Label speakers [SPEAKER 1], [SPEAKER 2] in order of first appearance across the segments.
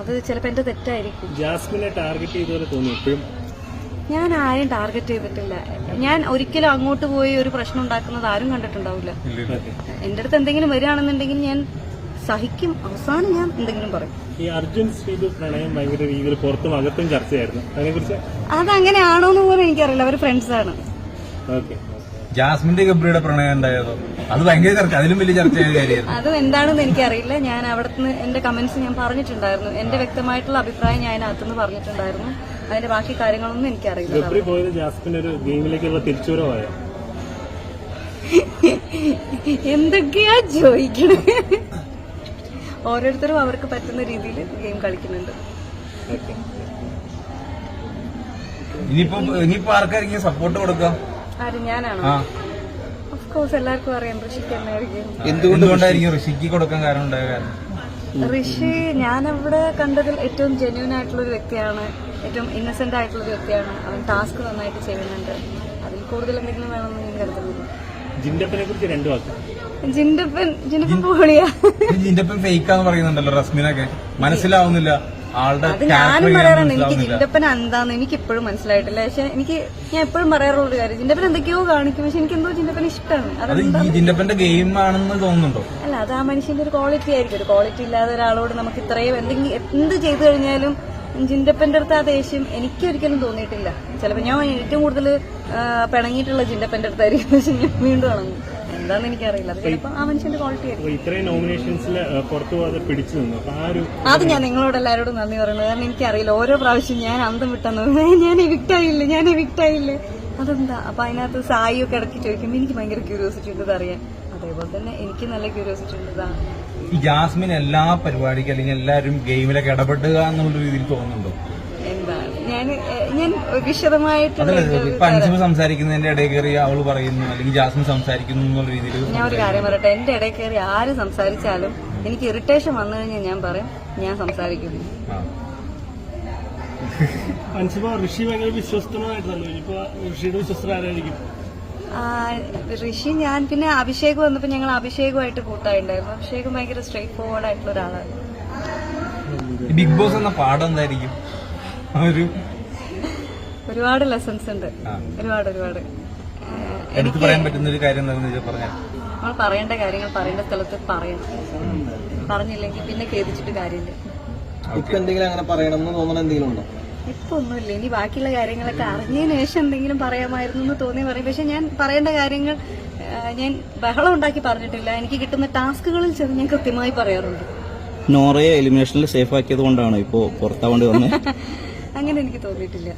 [SPEAKER 1] അത് ചിലപ്പോൾ എന്റെ തെറ്റായിരിക്കും.
[SPEAKER 2] ജാസ്മിനെ ടാർഗറ്റ് ചെയ്തപോലെ തോന്നി ഇപ്പോഴും
[SPEAKER 1] ഞാൻ ആരെയും ടാർഗറ്റ് ചെയ്തിട്ടില്ല. ഞാൻ ഒരിക്കലും അങ്ങോട്ട് പോയി ഒരു പ്രശ്നം ഉണ്ടാക്കുന്നത് ആരും കണ്ടിട്ടുണ്ടാവില്ല. എന്റെ അടുത്ത് എന്തെങ്കിലും വരികയാണെന്നുണ്ടെങ്കിൽ ഞാൻ സഹിക്കും. അവസാനം ഞാൻ എന്തെങ്കിലും പറയും.
[SPEAKER 2] ഈ അർജുൻ ശ്രീതു പ്രണയം ഭയങ്കര രീതിയിൽ പുറത്തും അകത്തും ചർച്ചയായിരുന്നു. അതിനെക്കുറിച്ച്
[SPEAKER 1] അതങ്ങനെയാണോ എന്ന് പോലും എനിക്കറിയില്ല. അവർ ഫ്രണ്ട്സാണ്
[SPEAKER 2] ഓക്കെ.
[SPEAKER 3] ജാസ്മിന്റെ ഗബ്രിയുടെ പ്രണയം ഉണ്ടായതോ അത് ഭയങ്കര ചർച്ച അതിലും വലിയ ചർച്ചയായ കാര്യമായിരുന്നു.
[SPEAKER 1] അത് എന്താണെന്ന് എനിക്കറിയില്ല. ഞാൻ അവിടുന്ന് എന്റെ കമന്റ്സ് ഞാൻ പറഞ്ഞിട്ടുണ്ടായിരുന്നു. എന്റെ വ്യക്തമായിട്ടുള്ള അഭിപ്രായം ഞാൻ അതിനകത്തുനിന്ന് പറഞ്ഞിട്ടുണ്ടായിരുന്നു. അതിന്റെ ബാക്കി കാര്യങ്ങളൊന്നും എനിക്കറിയില്ല.
[SPEAKER 2] ഗബ്രി പോയത് ജാസ്മിൻ ഒരു ഗെയിമിലേക്കുള്ള തിരിച്ചുവരവായോ?
[SPEAKER 1] എന്തൊക്കെയാ ചോദിക്കണേ? ഓരോരുത്തരും അവർക്ക് പറ്റുന്ന രീതിയിൽ ഗെയിം കളിക്കുന്നുണ്ട്.
[SPEAKER 3] ഇനിയിപ്പോ ഇനിയിപ്പോ ആർക്കായിരിക്കും സപ്പോർട്ട് കൊടുക്കാം
[SPEAKER 1] ആര്? ഞാനാണോ?
[SPEAKER 3] ആ.
[SPEAKER 1] ഓഫ് കോഴ്സ് എല്ലാവർക്കും അറിയാം ഋഷിക്ക് എന്നായിരിക്കും
[SPEAKER 3] എന്തുകൊണ്ടായിരിക്കും ഋഷിക്ക്? കൊടുക്കാൻ കാരണം ഉണ്ടായ കാരണം?
[SPEAKER 1] ഋഷി ഞാനവിടെ കണ്ടതിൽ ഏറ്റവും ജെന്യൂൻ ആയിട്ടുള്ള ഒരു വ്യക്തിയാണ്. ഏറ്റവും ഇന്നസെന്റ് ആയിട്ടുള്ള ഒരു വ്യക്തിയാണ്. അവൻ ടാസ്ക് നന്നായിട്ട് ചെയ്യുന്നുണ്ട്. അതിൽ കൂടുതൽ എന്തെങ്കിലും വേണമെന്ന് ഞാൻ കരുതുന്നില്ല.
[SPEAKER 2] ജിൻഡപ്പനെ കുറിച്ച് രണ്ടു വാക്ക്.
[SPEAKER 1] ജിൻഡപ്പൻ ജിൻഡപ്പൻ പോളിയാ.
[SPEAKER 3] ഫേക്കാന്ന് പറയുന്നുണ്ടല്ലോ റസ്മിനൊക്കെ. മനസ്സിലാവുന്നില്ല.
[SPEAKER 1] അത് ഞാനും പറയാറുണ്ട് എനിക്ക്
[SPEAKER 3] മനസ്സിലാവുന്നില്ല.
[SPEAKER 1] എന്താന്ന് എനിക്ക് ഇപ്പോഴും മനസ്സിലായിട്ടില്ല. പക്ഷെ എനിക്ക് ഞാൻ എപ്പോഴും പറയാറുള്ള ഒരു കാര്യം ജിന്റപ്പൻ എന്തൊക്കെയോ കാണിക്കും പക്ഷെ എനിക്ക് എന്തോ ജിന്റപ്പൻ ഇഷ്ടമാണ്
[SPEAKER 3] ജിന്റപ്പന്റെ ഗെയിം ആണെന്ന് തോന്നുന്നുണ്ടോ?
[SPEAKER 1] അല്ല അത് ആ മനുഷ്യന്റെ ഒരു ക്വാളിറ്റി ആയിരിക്കും. ഒരു ക്വാളിറ്റി ഇല്ലാതെ ഒരാളോട് നമുക്ക് ഇത്രയും എന്തെങ്കിലും എന്ത് ചെയ്തു കഴിഞ്ഞാലും ജിന്റപ്പന്റെ അടുത്ത് ആ ദേഷ്യം എനിക്ക് ഒരിക്കലും തോന്നിയിട്ടില്ല. ചിലപ്പോൾ ഞാൻ ഏറ്റവും കൂടുതൽ പിണങ്ങിയിട്ടുള്ള ജിന്റപ്പന്റെ അടുത്തായിരിക്കും. പക്ഷെ ഞാൻ വീണ്ടും ഇണങ്ങും എന്താന്ന് എനിക്കറിയില്ല. അത് ആ മനുഷ്യന്റെ ക്വാളിറ്റി ആയിരിക്കും.
[SPEAKER 2] അപ്പൊ ഇത്രയും നോമിനേഷൻസിൽ പുറത്തു പോകാതെ പിടിച്ചു നിന്നു. അപ്പൊ ആ ഒരു
[SPEAKER 1] അത് ഞാൻ നിങ്ങളോട് എല്ലാവരോടും നന്ദി പറയുന്നത്. കാരണം എനിക്കറിയില്ല ഓരോ പ്രാവശ്യം ഞാൻ അന്തം വിട്ടെന്ന്. ഞാൻ എവിക്റ്റായില്ലേ ഞാൻ എവിക്റ്റായില്ലേ അതെന്താ? അപ്പൊ അതിനകത്ത് സായി ഒക്കെ ഇടയ്ക്ക് ചോദിക്കുമ്പോൾ എനിക്ക് ഭയങ്കര ക്യൂരിയോസിറ്റി ഉണ്ട് അറിയാൻ അതേപോലെ തന്നെ എനിക്ക് നല്ല ക്യൂരിയോസിറ്റി ഉണ്ട്
[SPEAKER 3] ഈ ജാസ്മിൻ എല്ലാ പരിപാടിക്കും അല്ലെങ്കിൽ എല്ലാവരും ഗെയിമിലൊക്കെ ഇടപെടുക എന്നുള്ള രീതിയിൽ തോന്നുന്നുണ്ടോ?
[SPEAKER 1] ഞാൻ ഞാൻ
[SPEAKER 3] വിശദമായിട്ട് അഞ്ചു സംസാരിക്കുന്നതിന്റെ ഇടയിൽ കയറി അവൾ പറയുന്നു അല്ലെങ്കിൽ ജാസ്മിൻ സംസാരിക്കുന്നു എന്നുള്ള രീതിയിൽ
[SPEAKER 1] ഞാൻ ഒരു കാര്യം പറയട്ടെ എന്റെ ഇടയിൽ കയറി ആര് സംസാരിച്ചാലും എനിക്ക് ഇറിറ്റേഷൻ വന്നു കഴിഞ്ഞാൽ ഞാൻ പറയും ഞാൻ സംസാരിക്കുന്നു
[SPEAKER 2] ഋഷി ഭയങ്കര വിശ്വസ്തനായിട്ടല്ലോ ഇപ്പൊ ഋഷിയുടെ വിശ്വസ്തർ ആരായിരിക്കും?
[SPEAKER 1] ആ, ഋഷി ഞാൻ പിന്നെ അഭിഷേക് വന്നപ്പോൾ ഞങ്ങൾ അഭിഷേകുമായിട്ട് കൂട്ടായിട്ടുണ്ടായിരുന്നു അഭിഷേകം ഭയങ്കര സ്ട്രേറ്റ് ഫോർവേഡ് ആയിട്ടുള്ള ഒരാളാണ്.
[SPEAKER 3] ബിഗ് ബോസ് എന്ന പാഠം എന്തായിരിക്കും? ഒരു
[SPEAKER 1] ഒരുപാട് ലെസൺസ് ഉണ്ട്. ഒരുപാട് ഒരുപാട്.
[SPEAKER 3] എടുത്തു പറയാൻ പറ്റുന്ന ഒരു കാര്യം
[SPEAKER 1] നമ്മൾ പറയേണ്ട കാര്യങ്ങൾ പറയേണ്ട സ്ഥലത്ത് പറയണം പറഞ്ഞില്ലെങ്കിൽ പിന്നെ ഖേദിച്ചിട്ട് കാര്യമില്ല.
[SPEAKER 4] ഇപ്പൊ എന്തെങ്കിലും അങ്ങനെ പറയണം എന്ന് തോന്നണ എന്തെങ്കിലും ഉണ്ടോ?
[SPEAKER 1] ഇപ്പൊ ഒന്നുമില്ല. ഇനി ബാക്കിയുള്ള കാര്യങ്ങളൊക്കെ അറിഞ്ഞതിന് ശേഷം എന്തെങ്കിലും പറയാമായിരുന്നു എന്ന് തോന്നി പറയും. പക്ഷെ ഞാൻ പറയേണ്ട കാര്യങ്ങൾ ഞാൻ ബഹളം ഉണ്ടാക്കി പറഞ്ഞിട്ടില്ല. എനിക്ക് കിട്ടുന്ന ടാസ്കുകളിൽ ചെന്ന് ഞാൻ കൃത്യമായി പറയാറുണ്ട്.
[SPEAKER 4] നോറയെ എലിമിനേഷനിൽ സേഫ് ആക്കിയത് കൊണ്ടാണ് ഇപ്പോ പുറത്താവേണ്ടി വന്നത്
[SPEAKER 1] അങ്ങനെ എനിക്ക് തോന്നിയിട്ടില്ല.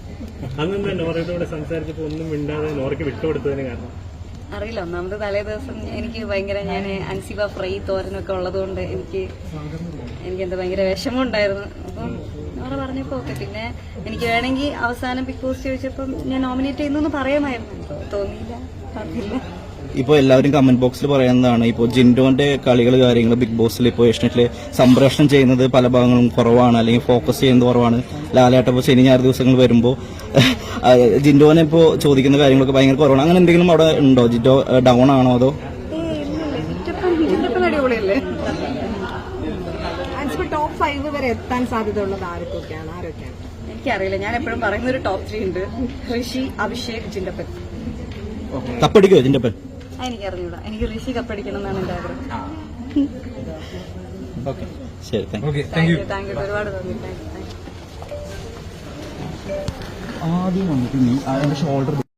[SPEAKER 2] അന്നെന്താ നോറയുടെ കൂടെ സംസാരിച്ചപ്പോ ഒന്നും മിണ്ടാതെ നോറയ്ക്ക് വിട്ടുകൊടുത്തതിന് കാരണം?
[SPEAKER 1] അറിയില്ല ഒന്നാമത് തലേ ദിവസം എനിക്ക് ഭയങ്കര ഞാൻ അൻസിബ ഫ്രൈ തോരനൊക്കെ ഉള്ളതുകൊണ്ട് എനിക്ക് എനിക്ക് എന്താ ഭയങ്കര വിഷമം ഉണ്ടായിരുന്നു അപ്പം അവിടെ പറഞ്ഞപ്പോ ഓക്കെ പിന്നെ എനിക്ക് വേണമെങ്കിൽ അവസാനം ബിഗ് ബോസ് ചോദിച്ചപ്പം ഞാൻ നോമിനേറ്റ് ചെയ്യുന്നു പറയാമായിരുന്നു. തോന്നിയില്ല പറഞ്ഞില്ല
[SPEAKER 4] ഇപ്പോൾ എല്ലാവരും കമന്റ് ബോക്സിൽ പറയുന്നതാണ് ഇപ്പോൾ ജിൻഡോന്റെ കളികൾ കാര്യങ്ങൾ ബിഗ് ബോസിൽ ഇപ്പോൾ ഏഷ്യനെറ്റിൽ സംപ്രേഷണം ചെയ്യുന്നത് പല ഭാഗങ്ങളും കുറവാണ് അല്ലെങ്കിൽ ഫോക്കസ് ചെയ്യുന്നത് കുറവാണ്. ലാലേട്ട ഇപ്പോൾ ശനി ഞായർ ദിവസങ്ങൾ വരുമ്പോൾ ജിൻഡോനെ ഇപ്പോൾ ചോദിക്കുന്ന കാര്യങ്ങളൊക്കെ ഭയങ്കര കുറവാണ്. അങ്ങനെ എന്തെങ്കിലും അവിടെ ഉണ്ടോ? ജിൻഡോ ഡൗൺ ആണോ അതോ?
[SPEAKER 5] ടോപ്പ് ഫൈവ് വരെ എത്താൻ സാധ്യതയുള്ളത് ആരൊക്കെയാണ് ആരൊക്കെയാണ്
[SPEAKER 1] എനിക്കറിയില്ല ഞാൻ എപ്പോഴും പറയുന്ന ഒരു ടോപ്പ് ത്രീ ഉണ്ട്. ഋഷി അഭിഷേക് ജിൻഡപ്പൻ.
[SPEAKER 4] തപ്പടിക്കോ ജിൻഡപ്പൻ?
[SPEAKER 1] ആ, എനിക്കറിഞ്ഞൂടാ. എനിക്ക് ഋഷി കപ്പടിക്കണം എന്നാണ് എന്റെ ആഗ്രഹം
[SPEAKER 3] ഓക്കെ.
[SPEAKER 4] ശരി താങ്ക്
[SPEAKER 3] യു
[SPEAKER 1] താങ്ക് യു ഒരുപാട് നന്ദി താങ്ക് യു
[SPEAKER 4] ആദ്യം വന്നിട്ട് നീ അതിന്റെ ഷോൾഡർ